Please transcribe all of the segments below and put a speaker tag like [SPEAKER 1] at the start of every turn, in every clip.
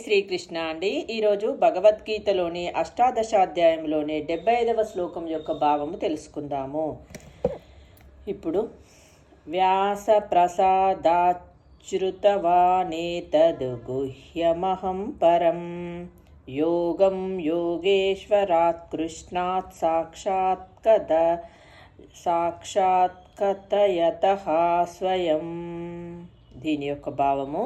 [SPEAKER 1] శ్రీకృష్ణ అండి. ఈరోజు భగవద్గీతలోని అష్టాదశాధ్యాయంలోని డెబ్బై ఐదవ శ్లోకం యొక్క భావము తెలుసుకుందాము. ఇప్పుడు వ్యాస ప్రసాదాచ్యుతవానేతద్ గుహ్యమహం పరం యోగం యోగేశ్వరాత్ కృష్ణాత్ సాక్షాత్ కథ సాక్షాత్కతయత స్వయం. దీని యొక్క భావము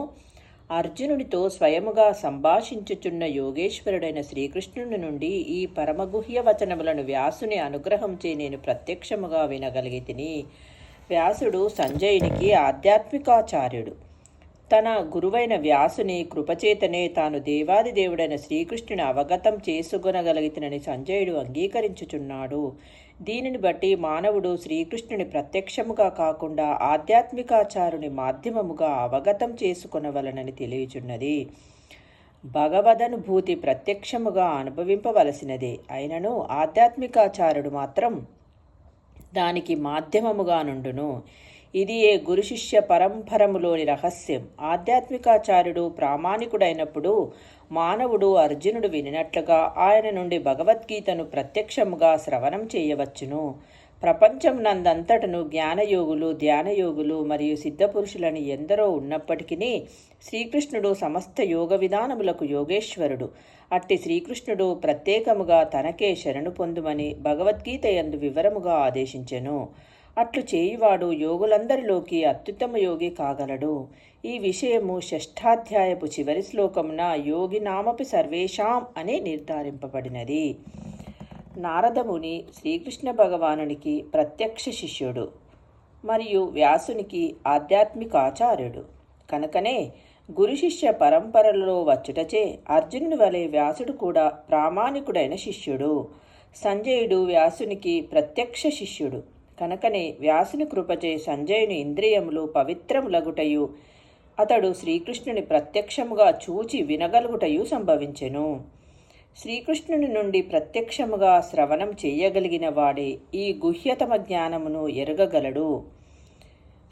[SPEAKER 1] అర్జునుడితో స్వయముగా సంభాషించుచున్న యోగేశ్వరుడైన శ్రీకృష్ణుని నుండి ఈ పరమగుహ్య వచనములను వ్యాసుని అనుగ్రహంచే నేను ప్రత్యక్షముగా వినగలిగితిని. వ్యాసుడు సంజయునికి ఆధ్యాత్మికాచార్యుడు. తన గురువైన వ్యాసుని కృపచేతనే తాను దేవాది దేవుడైన శ్రీకృష్ణుని అవగతం చేసుకొనగలిగితనని సంజయుడు అంగీకరించుచున్నాడు. దీనిని బట్టి మానవుడు శ్రీకృష్ణుని ప్రత్యక్షముగా కాకుండా ఆధ్యాత్మికాచారుని మాధ్యమముగా అవగతం చేసుకొనవలనని తెలియచున్నది. భగవదనుభూతి ప్రత్యక్షముగా అనుభవింపవలసినదే. అయినను ఆధ్యాత్మికాచారుడు మాత్రం దానికి మాధ్యమముగా నుండును. ఇది ఏ గురు శిష్య పరంపరములోని రహస్యం. ఆధ్యాత్మికాచార్యుడు ప్రామాణికుడైనప్పుడు మానవుడు అర్జునుడు వినినట్లుగా ఆయన నుండి భగవద్గీతను ప్రత్యక్షముగా శ్రవణం చేయవచ్చును. ప్రపంచం నందంతటను జ్ఞానయోగులు ధ్యానయోగులు మరియు సిద్ధపురుషులని ఎందరో ఉన్నప్పటికీ శ్రీకృష్ణుడు సమస్త యోగ విధానములకు యోగేశ్వరుడు. అట్టి శ్రీకృష్ణుడు ప్రత్యేకముగా తనకే శరణు పొందుమని భగవద్గీత ఎందు వివరముగా ఆదేశించెను. అట్లు చేయువాడు యోగులందరిలోకి అత్యుత్తమ యోగి కాగలడు. ఈ విషయము షష్ఠాధ్యాయపు చివరి శ్లోకమున యోగి నామపి సర్వేషాం అని నిర్ధారింపబడినది. నారదముని శ్రీకృష్ణ భగవానునికి ప్రత్యక్ష శిష్యుడు మరియు వ్యాసునికి ఆధ్యాత్మికాచార్యుడు. కనుకనే గురు శిష్య పరంపరలలో వచ్చుటచే అర్జునుని వలె వ్యాసుడు కూడా ప్రామాణికుడైన శిష్యుడు. సంజయుడు వ్యాసునికి ప్రత్యక్ష శిష్యుడు. కనుకనే వ్యాసుని కృపచే సంజయుని ఇంద్రియములు పవిత్రములగుటయు అతడు శ్రీకృష్ణుని ప్రత్యక్షముగా చూచి వినగలుగుటయు సంభవించెను. శ్రీకృష్ణుని నుండి ప్రత్యక్షముగా శ్రవణం చేయగలిగిన వాడే ఈ గుహ్యతమ జ్ఞానమును ఎరగగలడు.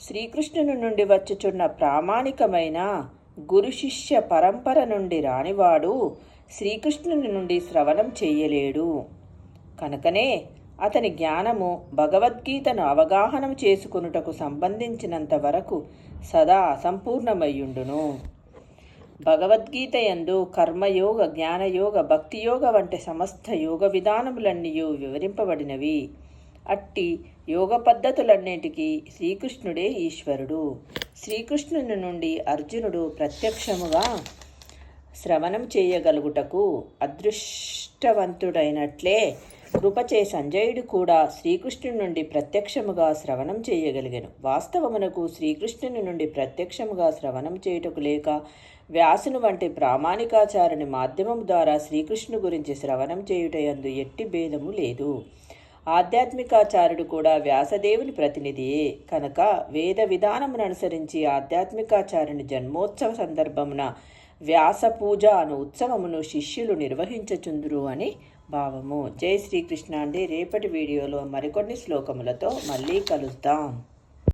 [SPEAKER 1] శ్రీకృష్ణుని నుండి వచ్చుచున్న ప్రామాణికమైన గురు శిష్య పరంపర నుండి రానివాడు శ్రీకృష్ణుని నుండి శ్రవణం చేయలేడు. కనుకనే అతని జ్ఞానము భగవద్గీతను అవగాహన చేసుకొనుటకు సంబంధించినంత వరకు సదా అసంపూర్ణమయ్యుండును. భగవద్గీత యందు కర్మయోగ జ్ఞానయోగ భక్తియోగ వంటి సమస్త యోగ విధానములన్నీ వివరింపబడినవి. అట్టి యోగ పద్ధతులన్నిటికీ శ్రీకృష్ణుడే ఈశ్వరుడు. శ్రీకృష్ణుని నుండి అర్జునుడు ప్రత్యక్షముగా శ్రవణం చేయగలుగుటకు అదృష్టవంతుడైనట్లే కృపచే సంజయుడు కూడా శ్రీకృష్ణుని నుండి ప్రత్యక్షముగా శ్రవణం చేయగలిగాను. వాస్తవమునకు శ్రీకృష్ణుని నుండి ప్రత్యక్షముగా శ్రవణం చేయుటకు లేక వ్యాసును వంటి ప్రామాణికాచారుని మాధ్యమం ద్వారా శ్రీకృష్ణు గురించి శ్రవణం చేయుటయందు ఎట్టి భేదము లేదు. ఆధ్యాత్మికాచార్యుడు కూడా వ్యాసదేవుని ప్రతినిధియే. కనుక వేద విధానమును అనుసరించి ఆధ్యాత్మికాచార్యుని జన్మోత్సవ సందర్భమున వ్యాస పూజ అను ఉత్సవమును శిష్యులు నిర్వహించచుందురు అని భావము. జై శ్రీకృష్ణ అండి రేపటి వీడియోలో మరికొన్ని శ్లోకములతో మళ్ళీ కలుద్దాం.